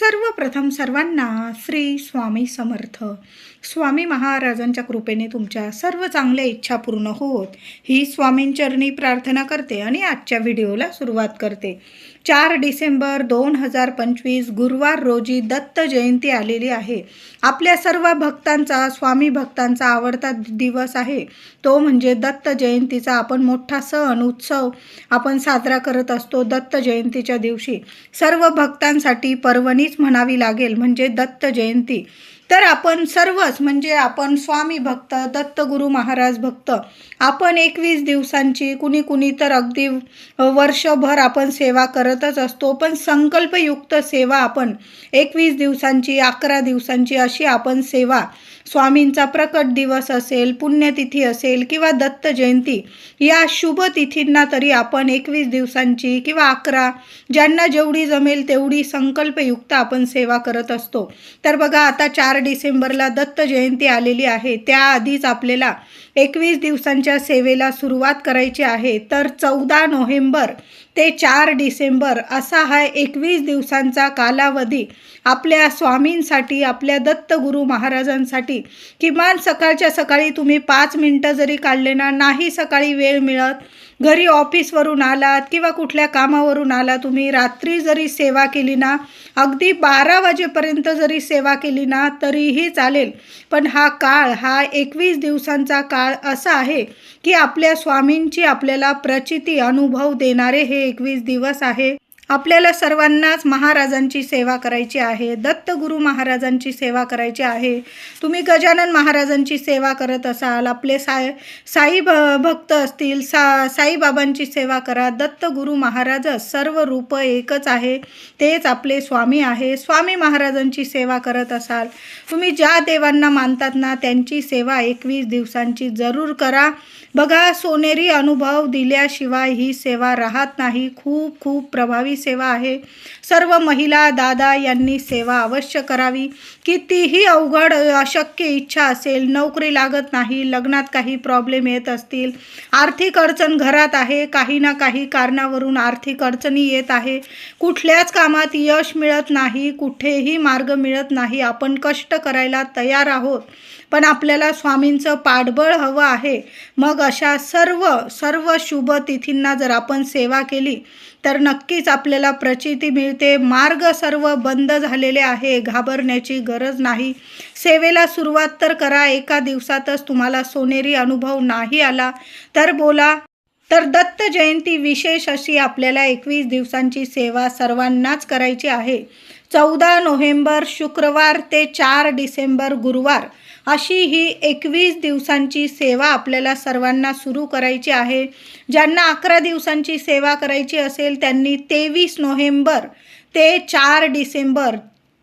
सर्वप्रथम सर्वांना श्री स्वामी समर्थ. स्वामी महाराजांच्या कृपेने तुमच्या सर्व चांगल्या इच्छा पूर्ण होत. ही स्वामींचरणी प्रार्थना करते आणि आजच्या व्हिडिओला सुरुवात करते. चार डिसेंबर दोन हजार पंचवीस गुरुवार रोजी दत्त जयंती आलेली आहे. आपल्या सर्व भक्तांचा स्वामी भक्तांचा आवडता दिवस आहे. तो म्हणजे दत्त जयंतीचा आपण मोठा सण उत्सव आपण साजरा करत असतो दत्त जयंतीच्या दिवशी. सर्व भक्तांसाठी पर्वणीच म्हणावी लागेल म्हणजे दत्त जयंती. तर आपण सर्वच म्हणजे आपण स्वामी भक्त दत्तगुरू महाराज भक्त आपण एकवीस दिवसांची कुणी कुणी तर अगदी वर्षभर आपण सेवा करतच असतो. पण संकल्पयुक्त सेवा आपण एकवीस दिवसांची अकरा दिवसांची अशी आपण सेवा स्वामींचा प्रकट दिवस असेल पुण्यतिथी असेल किंवा दत्त जयंती या शुभ तिथींना तरी आपण एकवीस दिवसांची किंवा अकरा ज्यांना जेवढी जमेल तेवढी संकल्पयुक्त आपण सेवा करत असतो. तर बघा आता चार डिसेंबरला दत्त जयंती आलेली आहे. त्याआधीच आपल्याला एकवीस दिवसांच्या सेवेला सुरुवात करायची आहे. तर चौदा नोव्हेंबर ते चार डिसेंबर असा हा एकवीस दिवसांचा कालावधी आपल्या स्वामींसाठी आपल्या दत्तगुरू महाराजांसाठी. किमान सकाळच्या सकाळी तुम्ही पाच मिनटं जरी काढले ना नाही सकाळी वेळ मिळत. घरी ऑफिसवरून आलात किंवा कुठल्या कामावरून आला तुम्ही रात्री जरी सेवा केली ना अगदी बारा वाजेपर्यंत जरी सेवा केली ना तरीही चालेल. पण हा काळ हा एकवीस दिवसांचा काळ असा आहे की आपल्या स्वामींची आपल्याला प्रचिती अनुभव देणारे हे एकवीस दिवस आहे. आपल्याला सर्वांनाच महाराजांची सेवा करायची आहे दत्तगुरू महाराजांची सेवा करायची आहे. तुम्ही गजानन महाराजांची सेवा करत असाल आपले साय साई भ भक्त असतील सा साईबाबांची सेवा करा दत्तगुरू महाराज सर्व रूप एकच आहे तेच आपले स्वामी आहे. स्वामी महाराजांची सेवा करत असाल तुम्ही ज्या देवांना मानतात ना त्यांची सेवा एकवीस दिवसांची जरूर करा. बघा सोनेरी अनुभव दिल्याशिवाय ही सेवा राहत नाही. खूप खूप प्रभावी सेवा आहे. सर्व महिला दादा यांनी सेवा अवश्य करावी. कितीही अवघड अशक्य इच्छा असेल नोकरी लागत नाही लग्नात काही प्रॉब्लेम येत असतील. आर्थिक अडचण घरात आहे. काही ना काही कारणावरून आर्थिक अडचणी येत आहे. कुठल्याच कामात यश मिळत नाही. कुठेही मार्ग मिळत नाही. आपण कष्ट करायला तयार आहोत. पण आपल्याला स्वामींचं पाठबळ हवं आहे. मग अशा सर्व सर्व शुभ तिथींना जर आपण सेवा केली तर नक्कीच आपल्याला प्रचिती मिळते. मार्ग सर्व बंद झालेले आहे घाबरण्याची गरज नाही. सेवेला सुरुवात तर करा एका दिवसातच तुम्हाला सोनेरी अनुभव नाही आला तर बोला. तर दत्त जयंती विशेष अशी आपल्याला एकवीस दिवसांची सेवा सर्वांनाच करायची आहे. चौदा नोव्हेंबर शुक्रवार ते चार डिसेंबर गुरुवार अशी ही एकवीस दिवसांची सेवा आपल्याला सर्वांना सुरू करायची आहे. ज्यांना अकरा दिवसांची सेवा करायची असेल त्यांनी तेवीस नोव्हेंबर ते चार डिसेंबर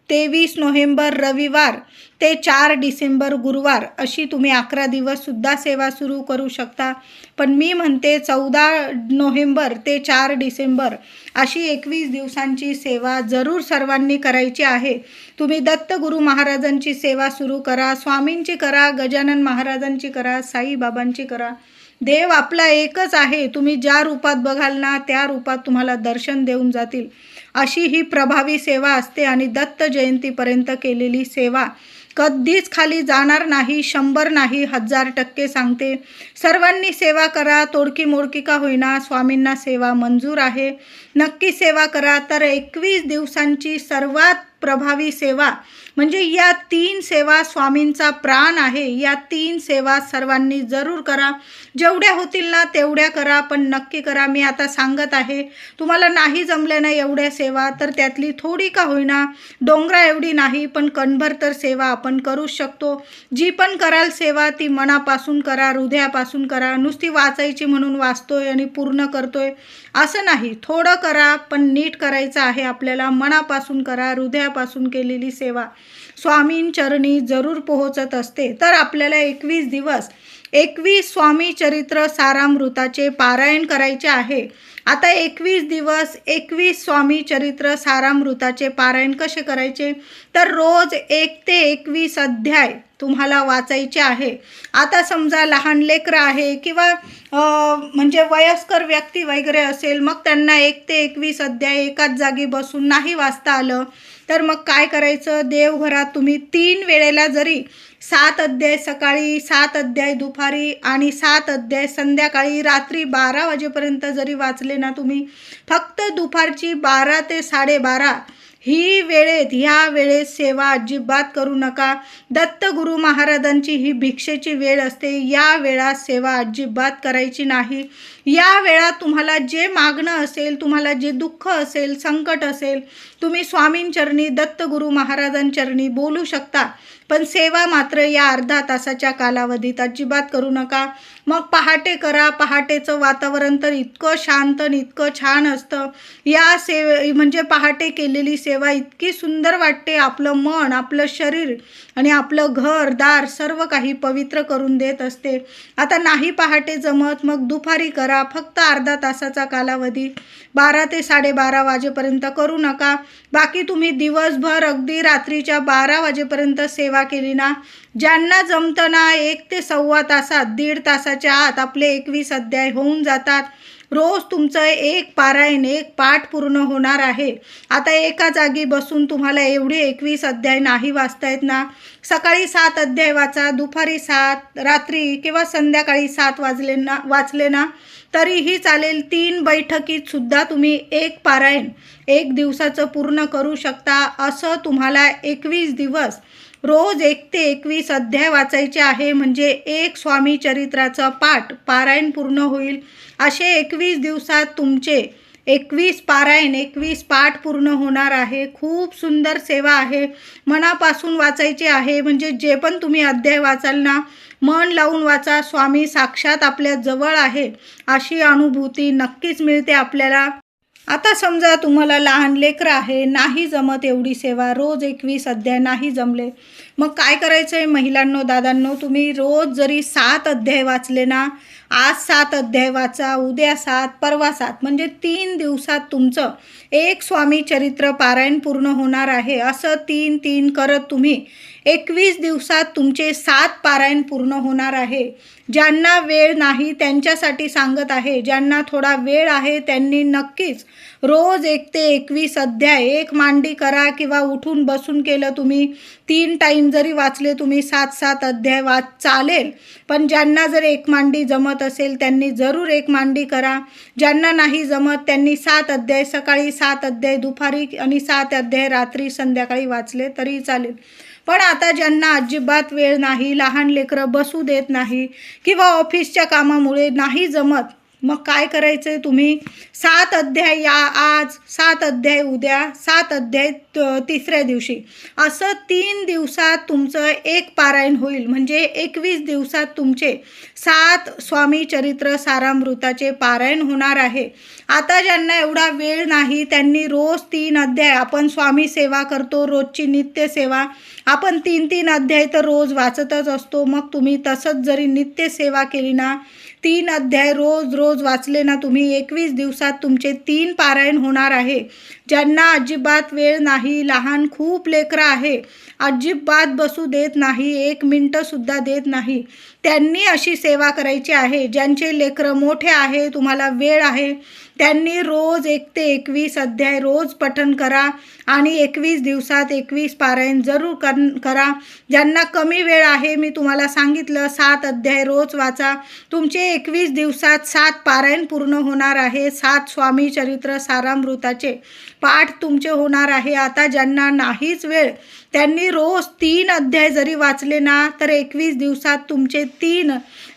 तेवीस नोव्हेंबर रविवार ते चार डिसेंबर गुरुवार अशी तुम्ही अकरा दिवससुद्धा सेवा सुरू करू शकता. पण मी म्हणते चौदा नोव्हेंबर ते चार डिसेंबर अशी एकवीस दिवसांची सेवा जरूर सर्वांनी करायची आहे. तुम्ही दत्तगुरू महाराजांची सेवा सुरू करा स्वामींची करा गजानन महाराजांची करा साईबाबांची करा. देव आपला एकच आहे. तुम्ही ज्या रूपात बघाल ना त्या रूपात तुम्हाला दर्शन देऊन जातील. अशी ही प्रभावी सेवा असते आणि दत्त जयंतीपर्यंत केलेली सेवा कधीच खाली जाणार नाही शंभर नाही हजार टक्के सांगते. सर्वांनी सेवा करा तोडकी मोडकी का होईना स्वामींना सेवा मंजूर आहे. नक्की सेवा करा. तर एकवीस दिवसांची सर्वात प्रभावी सेवा. म्हणजे या तीन सेवा स्वामींचा प्राण आहे. या तीन सेवा सर्वांनी जरूर करा. जेवढ्या होतील ना तेवढ्या करा पण नक्की करा. मी आता सांगत आहे तुम्हाला नाही जमल्या ना एवढ्या सेवा तर त्यातली थोडी का होईना. डोंगरा एवढी नाही पण कणभर तर सेवा आपण करूच शकतो. जी पण कराल सेवा ती मनापासून करा हृदयापासून करा. नुसती वाचायची म्हणून वाचतोय आणि पूर्ण करतोय असं नाही. थोडं करा पण नीट करायचं आहे आपल्याला. मनापासून करा हृदयापासून केलेली सेवा. स्वामींचरणी जरूर पोहोचत असते. तर आपल्याला एकवीस दिवस एकवीस स्वामी चरित्र सारामृताचे पारायण करायचे आहे. आता एकवीस दिवस एकवीस स्वामी चरित्र सारामृताचे पारायण कसे करायचे? तर रोज एक ते एकवीस अध्याय तुम्हाला वाचायचे आहे. आता समजा लहान लेकरं आहे किंवा म्हणजे वयस्कर व्यक्ती वगैरे असेल मग त्यांना एक ते एकवीस अध्याय एकाच जागी बसून नाही वाचता आलं तर मग काय करायचं? देवघरात तुम्ही तीन वेळेला जरी सात अध्याय सकाळी सात अध्याय दुपारी आणि सात अध्याय संध्याकाळी रात्री बारा वाजेपर्यंत जरी वाचले ना तुम्ही. फक्त दुपारची बारा ते साडेबारा ही वेळेत ह्या वेळेत सेवा अजिबात करू नका. दत्तगुरु महाराजांची ही भिक्षेची वेळ असते. या वेळात सेवा अजिबात करायची नाही. या वेळात तुम्हाला जे मागणं असेल तुम्हाला जे दुःख असेल संकट असेल तुम्ही स्वामींचरणी दत्तगुरु महाराजांचरणी बोलू शकता. पण सेवा मात्र या अर्धा तासाच्या कालावधीत अजिबात करू नका. मग पहाटे करा पहाटेचं वातावरण तर इतकं शांत आणि इतकं छान असतं. या सेवे म्हणजे पहाटे केलेली सेवा इतकी सुंदर वाटते. आपलं मन आपलं शरीर आणि आपलं घर दार सर्व काही पवित्र करून देत असते. आता नाही पहाटे जमत मग दुपारी करा. फक्त अर्धा तासाचा कालावधी. बारा ते साडेबारा वाजेपर्यंत करू नका. बाकी तुम्ही दिवसभर अगदी रात्रीच्या बारा वाजेपर्यंत सेवा केली ना. ज्यांना जमतं ना एक ते सव्वा तासात दीड तासात तासाच्या आत आपले एकवीस अध्याय होऊन जातात. रोज तुमचं एक पारायण एक पाठ पूर्ण होणार आहे. आता एका जागी बसून तुम्हाला एवढे एकवीस अध्याय नाही वाचता येत ना? सकाळी सात अध्याय वाचा दुपारी सात रात्री किंवा संध्याकाळी सात वाजले ना वाचले ना? तरीही चालेल तीन बैठकीतसुद्धा तुम्ही एक पारायण एक दिवसाचं पूर्ण करू शकता असं तुम्हाला एकवीस दिवस रोज एक ते एकवीस अध्याय वाचायचे आहे. म्हणजे एक स्वामी चरित्राचा पाठ पारायण पूर्ण होईल. असे एकवीस दिवसात तुमचे एकवीस पारायण एकवीस पाठ पूर्ण होणार आहे. खूप सुंदर सेवा आहे. मनापासून वाचायचे आहे. म्हणजे जे पण तुम्ही अध्याय वाचाल ना मन लावून वाचा. स्वामी साक्षात आपल्या जवळ आहे. अशी अनुभूती नक्कीच मिळते आपल्याला. आता समजा तुम्हाला लहान लेकरं आहे नाही जमत एवढी सेवा रोज एकवीस अध्याय नाही जमले. मग काय करायचं आहे महिलांनो दादांनो? तुम्ही रोज जरी सात अध्याय वाचले ना आज सात अध्याय वाचा उद्या सात परवा सात म्हणजे तीन दिवसात तुमचं एक स्वामी चरित्र पारायण पूर्ण होणार आहे. असं तीन तीन करत तुम्ही एकवीस दिवसात तुमचे सात पारायण पूर्ण होणार आहे. ज्यांना वेळ नाही त्यांच्यासाठी सांगत आहे. ज्यांना थोडा वेळ आहे त्यांनी नक्कीच रोज एक ते एकवीस अध्याय एक मांडी करा किंवा उठून बसून केलं तुम्ही. तीन टाईम जरी वाचले तुम्ही सात सात अध्याय वाच चालेल. पण ज्यांना जर एक मांडी जमत असेल त्यांनी जरूर एक मांडी करा. ज्यांना नाही जमत त्यांनी सात अध्याय सकाळी सात अध्याय दुपारी आणि सात अध्याय रात्री संध्याकाळी वाचले तरी चालेल. पण आता ज्यांना अजिबात वेळ नाही लहान लेकरं बसू देत नाही किंवा ऑफिसच्या कामामुळे नाही जमत मग काय करायचं आहे तुम्ही? सात अध्याय या आज सात अध्याय उद्या सात अध्याय त- तिसऱ्या दिवशी. असं तीन दिवसात तुमचं एक पारायण होईल. म्हणजे एकवीस दिवसात तुमचे सात स्वामी चरित्र सारामृताचे पारायण होणार आहे. आता ज्यांना एवढा वेळ नाही त्यांनी रोज तीन अध्याय. आपण स्वामी सेवा करतो रोजची नित्य सेवा. आपण तीन तीन अध्याय तर रोज वाचतच असतो. मग तुम्ही तसंच जरी नित्यसेवा केली ना तीन अध्याय रोज रोज वाचले ना तुम्ही एकवीस दिवसात तुमचे तीन पारायण होणार आहे. ज्यांना अजिबात वेळ नाही लहान खूप लेकरं आहे अजिबात बसू देत नाही एक मिनटंसुद्धा देत नाही. त्यांनी अशी सेवा करायची आहे ज्यांचे लेकरं मोठे आहे तुम्हाला वेळ आहे त्यांनी रोज एक ते एकवीस अध्याय रोज पठन करा आणि एकवीस दिवसात एकवीस पारायण जरूर कर करा. ज्यांना कमी वेळ आहे मी तुम्हाला सांगितलं सात अध्याय रोज वाचा. तुमचे एकवीस दिवसात सात पारायण पूर्ण होणार आहे सात स्वामी चरित्र सारामृताचे. पाठ तुमचे होणार आहे. आता ज्यांना नाहीच वेळ त्यांनी रोज तीन अध्याय जरी वाचले ना तर एकवीस दिवसात तुमचे तीन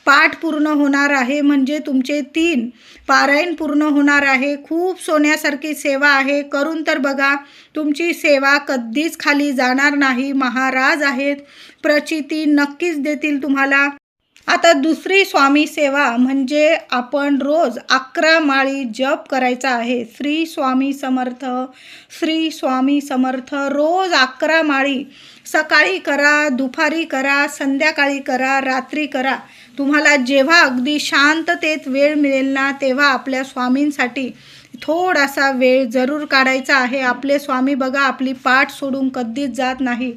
पाठ पूर्ण होणार आहे. म्हणजे तुमचे तीन पारायण पूर्ण होणार आहे. खूप सोन्यासारखी सेवा आहे. करून तर बघा तुमची सेवा कधीच खाली जाणार नाही. महाराज आहेत. प्रचिती नक्कीच देतील तुम्हाला. आता दुसरी स्वामी सेवा म्हणजे आपण रोज अकरा माळी जप करायचा आहे. श्री स्वामी समर्थ श्री स्वामी समर्थ रोज अकरा माळी. सकाळी करा दुपारी करा संध्याकाळी करा रात्री करा. तुम्हाला जेव्हा अगदी शांततेत वेळ मिळेल ना तेव्हा आपल्या स्वामींसाठी थोडासा वेळ जरूर काढायचा आहे. आपले स्वामी बघा आपली पाठ सोडून कधीच जात नाही.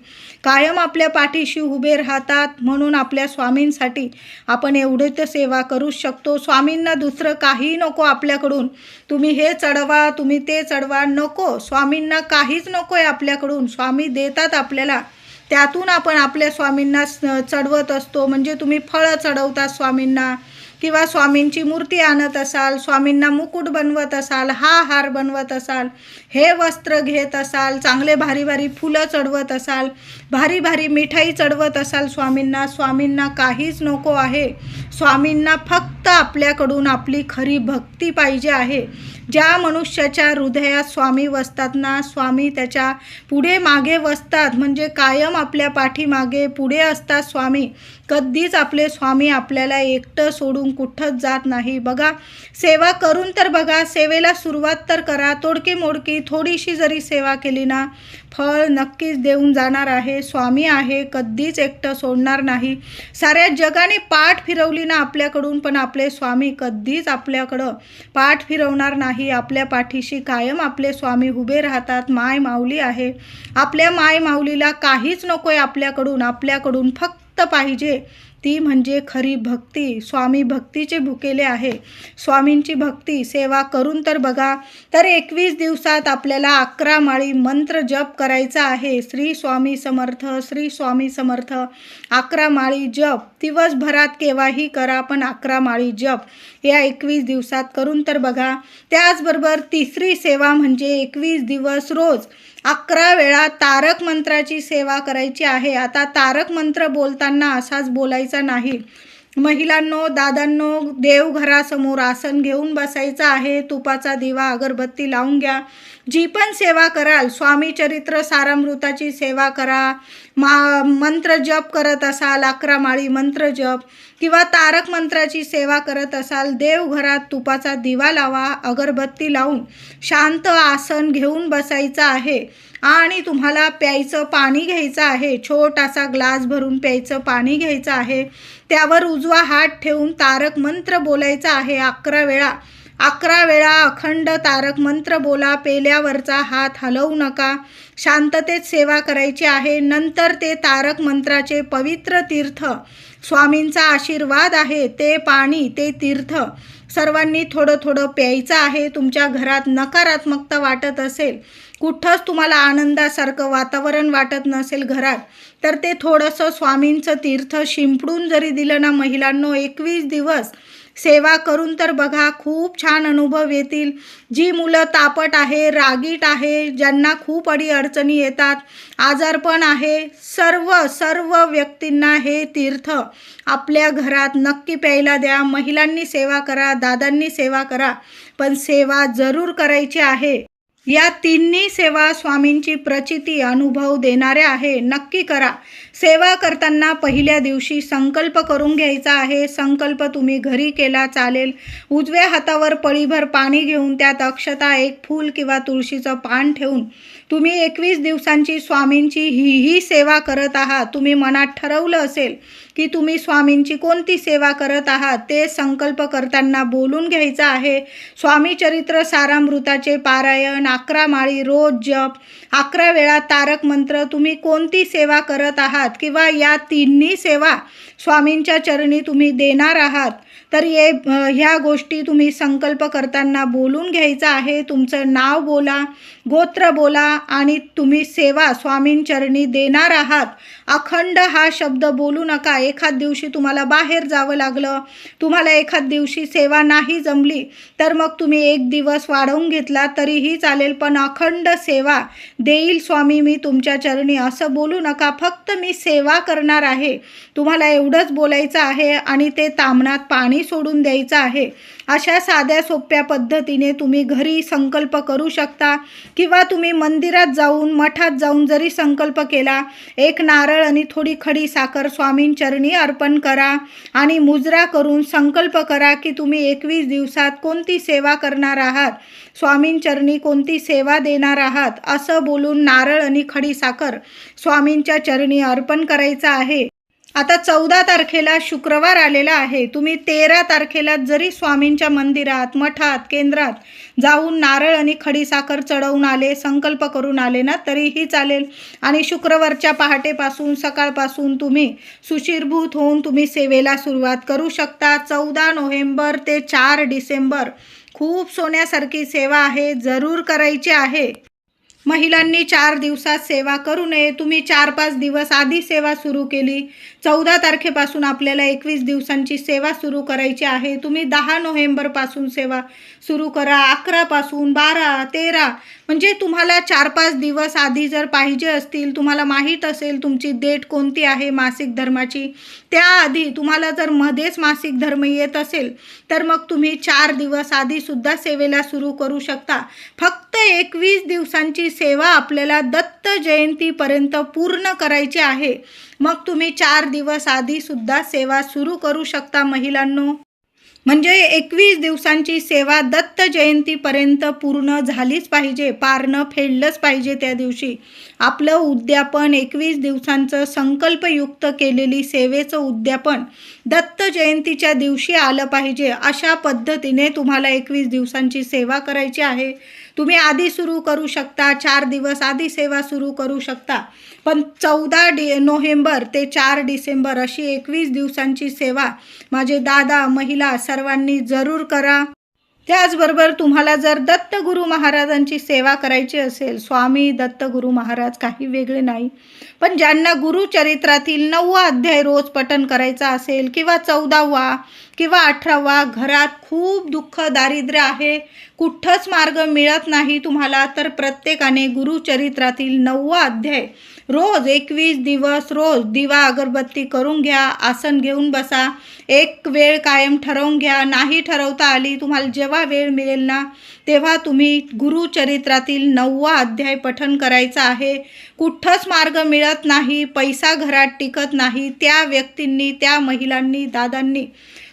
कायम आपल्या पाठीशी उभे राहतात म्हणून आपल्या स्वामींसाठी आपण एवढे तर सेवा करू शकतो. स्वामींना दुसरं काही नको आपल्याकडून. तुम्ही हे चढवा तुम्ही ते चढवा नको. स्वामींना काहीच नको आहे आपल्याकडून. स्वामी देतात आपल्याला. त्यातून आपण आपल्या स्वामींना चढवत असतो. म्हणजे तुम्ही फळं चढवता स्वामींना. किंवा स्वामींची मूर्ती आणत असाल स्वामींना मुकुट बनवत असाल हा हार बनवत असाल हे वस्त्र घेत असाल चांगले भारी भारी फुलं चढवत असाल भारी भारी मिठाई चढवत असाल स्वामींना स्वामींना काहीच नको आहे. स्वामींना फक्त आपल्याकडून आपली खरी भक्ती पाहिजे आहे. ज्या मनुष्याच्या हृदयात स्वामी वसतात ना स्वामी त्याच्या पुढे मागे वसतात म्हणजे कायम आपल्या पाठीमागे पुढे असतात स्वामी. कधीच आपले स्वामी आपल्याला एकटं सोडून कुठंच जात नाही. बघा सेवा करून तर बघा सेवेला सुरुवात तर करा. तोडकी मोडकी थोडीशी जरी सेवा केली ना फळ नक्कीच देऊन जाणार आहे. स्वामी आहे कधीच एकटं सोडणार नाही. साऱ्या जगाने पाठ फिरवली ना आपल्याकडून पण आपले स्वामी कधीच आपल्याकडं पाठ फिरवणार नाही. आपल्या पाठीशी कायम आपले स्वामी उभे राहतात. माय माऊली आहे. आपल्या माय माऊलीला काहीच नको आहे आपल्याकडून. आपल्याकडून फक्त पाहिजे ती म्हणजे खरी भक्ती. स्वामी भक्तीचे भुकेले आहे. स्वामींची भक्ती सेवा करून तर बघा. तर एकवीस दिवसात आपल्याला अकरा माळी मंत्र जप करायचा आहे. श्री स्वामी समर्थ श्री स्वामी समर्थ. अकरा माळी जप. दिवसभरात केव्हाही करा पण अकरा माळी जप या एकवीस दिवसात करून तर बघा. त्याचबरोबर तिसरी सेवा म्हणजे एकवीस दिवस रोज अकरा वेळा तारक मंत्राची सेवा करायची आहे. आता तारक मंत्र बोलताना असाच बोलायचा नाही. महिलांनो दादांनो देवघरासमोर आसन घेऊन बसायचं आहे. तुपाचा दिवा अगरबत्ती लावून घ्या. जी पण सेवा कराल स्वामी चरित्र सारामृताची सेवा करा. मा मंत्र जप करत असाल अकरा माळी मंत्र जप. किंवा तारक मंत्राची सेवा करत असाल देवघरात तुपाचा दिवा लावा अगरबत्ती लावून शांत आसन घेऊन बसायचं आहे. आणि तुम्हाला प्यायचं पाणी घ्यायचं आहे छोटासा ग्लास भरून प्यायचं पाणी घ्यायचं आहे त्यावर उजवा हात ठेवून तारक मंत्र बोलायचा आहे अकरा वेळा. अकरा वेळा अखंड तारक मंत्र बोला पेल्यावरचा हात हलवू नका. शांततेत सेवा करायची आहे नंतर ते तारक मंत्राचे पवित्र तीर्थ. स्वामींचा आशीर्वाद आहे ते पाणी ते तीर्थ. सर्वांनी थोडं थोडं प्यायचं आहे तुमच्या घरात नकारात्मकता वाटत असेल कुठंच तुम्हाला आनंदासारखं वातावरण वाटत नसेल घरात तर ते थोडंसं स्वामींचं तीर्थ शिंपडून जरी दिलं ना महिलांनो एकवीस दिवस सेवा करून तर बघा खूप छान अनुभव येतील. जी मुलं तापट आहे रागीट आहे ज्यांना खूप अडी अडचणी येतात आजारपण आहे सर्व सर्व व्यक्तींना हे तीर्थ आपल्या घरात नक्की प्यायला द्या. महिलांनी सेवा करा दादांनी सेवा करा पण सेवा जरूर करायची आहे. या तिन्ही सेवा स्वामींची प्रचिती अनुभव देणाऱ्या आहे. नक्की करा. सेवा करताना पहिल्या दिवशी संकल्प करून घ्यायचा आहे. संकल्प तुम्ही घरी केला चालेल. उजव्या हातावर पळीभर पाणी घेऊन त्यात अक्षता एक फूल किंवा तुळशीचं पान ठेवून तुम्ही एकवीस दिवसांची स्वामींची ही ही सेवा करत आहात. तुम्ही मनात ठरवलं असेल की तुम्ही स्वामींची कोणती सेवा करत आहात ते संकल्प करताना बोलून घ्यायचं आहे. स्वामी चरित्र सारामृताचे पारायण अकरा माळी रोज जप अकरा वेळा तारक मंत्र तुम्ही कोणती सेवा करत आहात किंवा या तिन्ही सेवा स्वामींच्या चरणी तुम्ही देणार आहात? तर ये ह्या गोष्टी तुम्ही संकल्प करताना बोलून घ्यायचं आहे. तुमचं नाव बोला गोत्र बोला आणि तुम्ही सेवा स्वामींचरणी देणार आहात. अखंड हा शब्द बोलू नका. एखाद दिवशी तुम्हाला बाहेर जावं लागलं तुम्हाला एखाद दिवशी सेवा नाही जमली तर मग तुम्ही एक दिवस वाढवून घेतला तरीही चालेल. पण अखंड सेवा देईल स्वामी मी तुमच्या चरणी असं बोलू नका. फक्त मी सेवा करणार आहे. तुम्हाला एवढंच बोलायचं आहे आणि ते तामणात पाणी सोडून द्यायचं आहे. अशा साध्या सोप्या पद्धतीने तुम्ही घरी संकल्प करू शकता किंवा तुम्ही मंदिरात जाऊन मठात जाऊन जरी संकल्प केला एक नारळ आणि थोडी खडी साखर स्वामींचरणी अर्पण करा आणि मुजरा करून संकल्प करा की तुम्ही एकवीस दिवसात कोणती सेवा करणार आहात स्वामींचरणी कोणती सेवा देणार आहात असं बोलून नारळ आणि खडी साखर स्वामींच्या चरणी अर्पण करायचं आहे. आता चौदा तारखेला शुक्रवार आलेला आहे. तुम्ही तेरा तारखेला जरी स्वामींच्या मंदिरात मठात केंद्रात जाऊन नारळ आणि खडीसाखर चढवून आले संकल्प करून आले ना तरीही चालेल. आणि शुक्रवारच्या पहाटेपासून सकाळपासून तुम्ही सुशीरभूत होऊन तुम्ही सेवेला सुरुवात करू शकता. चौदा नोव्हेंबर ते चार डिसेंबर. खूप सोन्यासारखी सेवा आहे जरूर करायची आहे. महिलांनी चार दिवसात सेवा करू नये. तुम्ही चार पाच दिवस आधी सेवा सुरू केली. चौदा तारखेपासून आपल्याला एकवीस दिवसांची सेवा सुरू करायची आहे. तुम्ही दहा नोव्हेंबरपासून सेवा सुरू करा. अकरापासून बारा तेरा म्हणजे तुम्हाला चार पाच दिवस आधी जर पाहिजे असतील तुम्हाला माहीत असेल तुमची डेट कोणती आहे मासिक धर्माची त्याआधी तुम्हाला जर मध्येच मासिक धर्म येत असेल तर मग तुम्ही चार दिवस आधीसुद्धा सेवेला सुरू करू शकता. फक्त एकवीस दिवसांची सेवा आपल्याला दत्त दत्त जयंतीपर्यंत पूर्ण करायची आहे. मग तुम्ही चार दिवस आधीसुद्धा सेवा सुरू करू शकता महिलांनो. म्हणजे एकवीस दिवसांची सेवा दत्त जयंतीपर्यंत पूर्ण झालीच पाहिजे. पारणं फेडलंच पाहिजे त्या दिवशी. आपलं उद्यापन एकवीस दिवसांचं संकल्पयुक्त केलेली सेवेचं उद्यापन दत्त जयंतीच्या दिवशी आलं पाहिजे. अशा पद्धतीने तुम्हाला एकवीस दिवसांची सेवा करायची आहे. तुम्ही आधी सुरू करू शकता चार दिवस आधी सेवा सुरू करू शकता. पण चौदा डि नोव्हेंबर ते चार डिसेंबर अशी एकवीस दिवसांची सेवा माझे दादा महिला सर्वांनी जरूर करा. त्याचबरोबर तुम्हाला जर दत्तगुरू महाराजांची सेवा करायची असेल स्वामी दत्तगुरू महाराज काही वेगळे नाही. पण ज्यांना गुरुचरित्रातील नववा अध्याय रोज पठण करायचा असेल किंवा चौदावा किंवा अठरावा घरात खूप दुःख दारिद्र्य आहे कुठंच मार्ग मिळत नाही तुम्हाला तर प्रत्येकाने गुरुचरित्रातील नववा अध्याय रोज एकवीस दिवस रोज दिवा अगरबत्ती करून घ्या आसन घेऊन बसा एक वेळ कायम ठरवून घ्या नाही ठरवता आली तुम्हाला जेव्हा वेळ मिळेल ना तेव्हा तुम्ही गुरुचरित्रातील नववा अध्याय पठन करायचा आहे. कुठंच मार्ग मिळत नाही पैसा घरात टिकत नाही त्या व्यक्तींनी त्या महिलांनी दादांनी.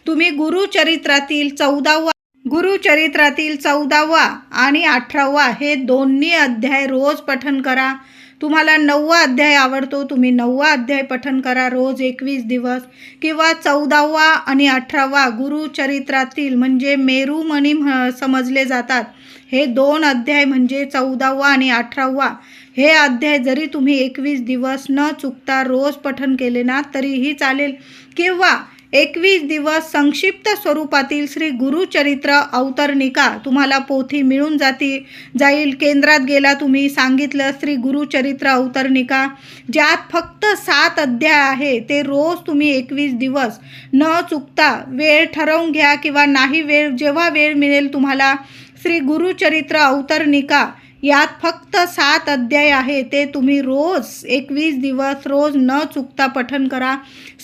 तुम्ही गुरुचरित्रातील चौदावा गुरुचरित्रातील चौदावा आणि अठरावा हे दोन्ही अध्याय रोज पठन करा. तुम्हाला नववा अध्याय आवडतो तुम्ही नववा अध्याय पठन करा रोज एकवीस दिवस. किंवा चौदावा आणि अठरावा गुरुचरित्रातील म्हणजे मेरुमणी म्ह- समजले जातात. हे दोन अध्याय म्हणजे चौदावा आणि अठरावा. हे अध्याय जरी तुम्ही एकवीस दिवस न चुकता रोज पठन केले ना तरीही चालेल. किंवा एकवीस दिवस संक्षिप्त स्वरूपातील श्री गुरुचरित्र अवतरणिका तुम्हाला पोथी मिळून जाती जाईल. केंद्रात गेला तुम्ही सांगितलं श्री गुरुचरित्र अवतरणिका. ज्यात फक्त सात अध्याय आहे ते रोज तुम्ही एकवीस दिवस न चुकता वेळ ठरवून घ्या किंवा नाही वेळ जेव्हा वेळ मिळेल तुम्हाला श्री गुरुचरित्र अवतरणिका यात फक्त सात अध्याय आहे. ते तुम्ही रोज एकवीस दिवस रोज न चुकता पठन करा.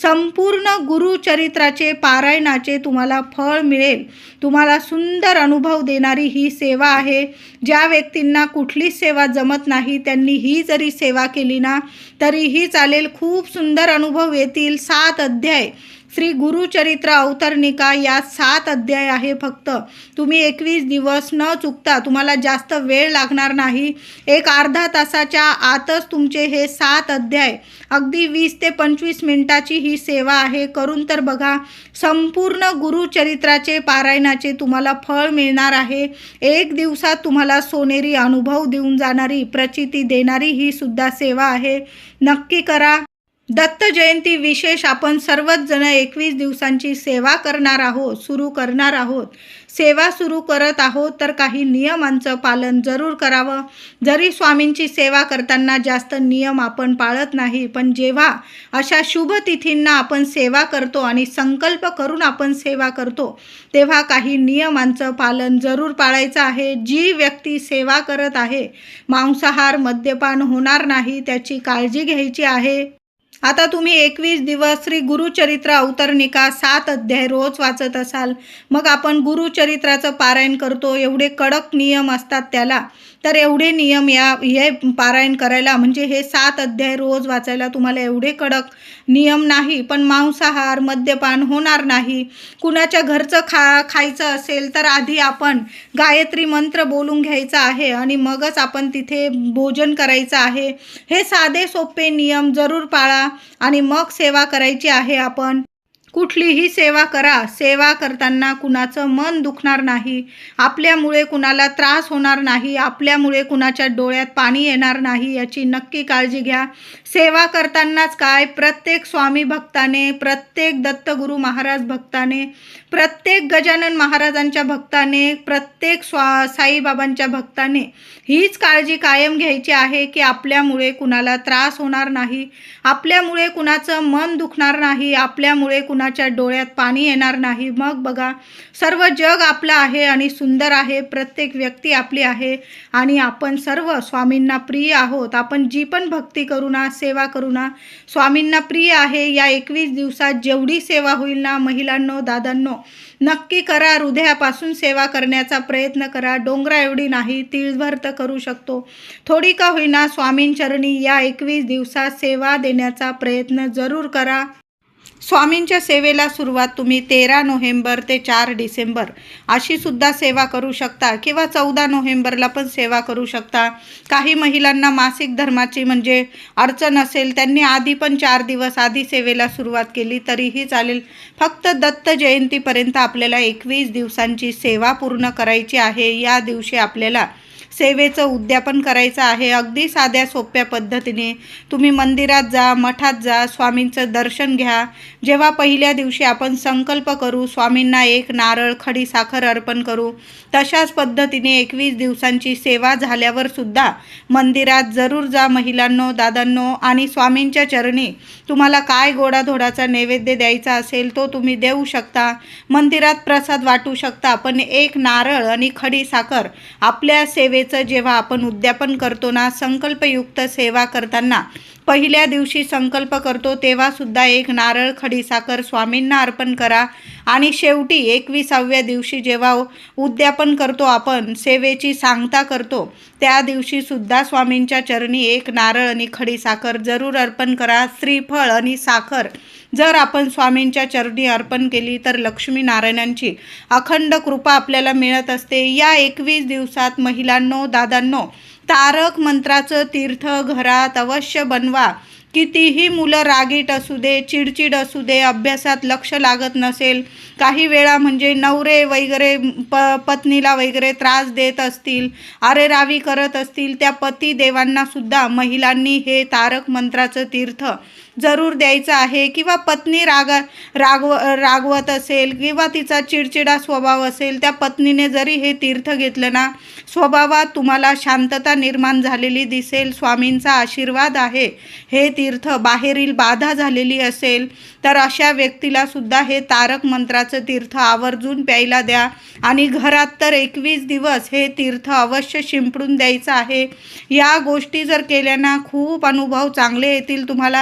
संपूर्ण गुरुचरित्राचे पारायणाचे तुम्हाला फळ मिळेल. तुम्हाला सुंदर अनुभव देणारी ही सेवा आहे. ज्या व्यक्तींना कुठलीच सेवा जमत नाही त्यांनी ही जरी सेवा केली ना तरीही चालेल. खूप सुंदर अनुभव येतील. सात अध्याय. श्री गुरुचरित्र अवतरणिका या सात अध्याय आहे फक्त. तुम्ही एकवीस दिवस न चुकता तुम्हाला जास्त वेळ लागणार नाही. एक अर्धा तासाच्या आतच तुमचे हे सात अध्याय अगदी वीस ते पंचवीस मिनिटाची ही सेवा आहे. करून तर बघा संपूर्ण गुरुचरित्राचे पारायणाचे तुम्हाला फळ मिळणार आहे. एक दिवसात तुम्हाला सोनेरी अनुभव देऊन जाणारी प्रचिती देणारी ही सुद्धा सेवा आहे. नक्की करा. दत्त जयंती विशेष आपण सर्वच जण एकवीस दिवसांची सेवा करणार आहोत सुरू करणार आहोत. सेवा सुरू करत आहोत तर काही नियमांचं पालन जरूर करावं. जरी स्वामींची सेवा करताना जास्त नियम आपण पाळत नाही पण जेव्हा अशा शुभ तिथींना आपण सेवा करतो आणि संकल्प करून आपण सेवा करतो तेव्हा काही नियमांचं पालन जरूर पाळायचं आहे. जी व्यक्ती सेवा करत आहे मांसाहार मद्यपान होणार नाही त्याची काळजी घ्यायची आहे. आता तुम्ही एकवीस दिवस श्री गुरुचरित्र अवतरणिका सात अध्याय रोज वाचत असाल. मग आपण गुरुचरित्राचं पारायण करतो. एवढे कडक नियम असतात त्याला. तर एवढे नियम या हे पारायण करायला म्हणजे हे सात अध्याय रोज वाचायला तुम्हाला एवढे कडक नियम नाही पण मांसाहार मद्यपान होणार नाही. कुणाच्या घरचं खा खायचं असेल तर आधी आपण गायत्री मंत्र बोलून घ्यायचा आहे आणि मगच आपण तिथे भोजन करायचं आहे. हे साधे सोपे नियम जरूर पाळा आणि मग सेवा करायची आहे आपण. कुठलीही सेवा करा. सेवा करताना कुणाचं मन दुखणार नाही. आपल्यामुळे कुणाला त्रास होणार नाही. आपल्यामुळे कुणाच्या डोळ्यात पाणी येणार नाही याची नक्की काळजी घ्या. सेवा करतानाच काय? प्रत्येक स्वामी भक्ताने प्रत्येक दत्तगुरू महाराज भक्ताने प्रत्येक गजानन महाराजांच्या भक्ताने प्रत्येक स्वा साईबाबांच्या भक्ताने हीच काळजी कायम घ्यायची आहे की आपल्यामुळे कुणाला त्रास होणार नाही आपल्यामुळे कुणाचं मन दुखणार नाही आपल्यामुळे कुणाच्या डोळ्यात पाणी येणार नाही. मग बघा सर्व जग आपलं आहे आणि सुंदर आहे प्रत्येक व्यक्ती आपली आहे आणि आपण सर्व स्वामींना प्रिय आहोत. आपण जी पण भक्ती करू ना सेवा करू ना. स्वामींना प्रिय आहे या एकवीस दिवसात जेवढी सेवा होईल ना महिलांनो दादांनो नक्की करा हृदयापासून सेवा करण्याचा प्रयत्न करा. डोंगरा एवढी नाही तिळभर तर करू शकतो. थोडी का होईना स्वामींचरणी या एकवीस दिवसात सेवा देण्याचा प्रयत्न जरूर करा. स्वामींच्या सेवेला सुरुवात तुम्ही तेरा नोव्हेंबर ते चार डिसेंबर अशी सुद्धा सेवा करू शकता किंवा चौदा नोव्हेंबरला पण सेवा करू शकता. काही महिलांना मासिक धर्माची म्हणजे अडचण असेल त्यांनी आधी पण चार दिवस आधी सेवेला सुरुवात केली तरीही चालेल. फक्त दत्त जयंतीपर्यंत आपल्याला एकवीस दिवसांची सेवा पूर्ण करायची आहे. या दिवशी आपल्याला सेवेचं उद्यापन करायचं आहे. अगदी साध्या सोप्या पद्धतीने तुम्ही मंदिरात जा मठात जा स्वामींचं दर्शन घ्या. जेव्हा पहिल्या दिवशी आपण संकल्प करू स्वामींना एक नारळ खडी साखर अर्पण करू तशाच पद्धतीने एकवीस दिवसांची सेवा झाल्यावर सुद्धा मंदिरात जरूर जा महिलांनो दादांनो आणि स्वामींच्या चरणी तुम्हाला काय गोडाधोडाचा नैवेद्य द्यायचा असेल तो तुम्ही देऊ शकता. मंदिरात प्रसाद वाटू शकता पण एक नारळ आणि खडी साखर आपल्या सेवेचं जेव्हा आपण उद्यापन करतो ना संकल्पयुक्त सेवा करताना पहिल्या दिवशी संकल्प करतो तेव्हासुद्धा एक नारळ खडीसाखर स्वामींना अर्पण करा. आणि शेवटी एकविसाव्या दिवशी जेव्हा उद्यापन करतो आपण सेवेची सांगता करतो त्या दिवशी सुद्धा स्वामींच्या चरणी एक नारळ आणि खडीसाखर जरूर अर्पण करा. श्रीफळ आणि साखर जर आपण स्वामींच्या चरणी अर्पण केली तर लक्ष्मी नारायणांची अखंड कृपा आपल्याला मिळत असते. या एकवीस दिवसात महिलांनो दादांनो तारक मंत्राचं तीर्थ घरात अवश्य बनवा. कितीही मुलं रागीट असू दे चिडचिड असू दे अभ्यासात लक्ष लागत नसेल काही वेळा म्हणजे नवरे वगैरे प पत्नीला वगैरे त्रास देत असतील अरेरावी करत असतील त्या पती महिलांनी हे तारक मंत्राचं तीर्थ जरूर द्यायचं आहे किंवा पत्नी रागा रागव रागवत असेल किंवा तिचा चिडचिडा स्वभाव असेल त्या पत्नीने जरी हे तीर्थ घेतलं ना स्वभावात तुम्हाला शांतता निर्माण झालेली दिसेल स्वामींचा आशीर्वाद आहे. हे तीर्थ बाहेरील बाधा झालेली असेल तर अशा व्यक्तीला सुद्धा हे तारक मंत्राचं तीर्थ आवर्जून प्यायला द्या. आणि घरात तर एकवीस दिवस हे तीर्थ अवश्य शिंपडून द्यायचं आहे. या गोष्टी जर केल्या ना खूप अनुभव चांगले येतील तुम्हाला.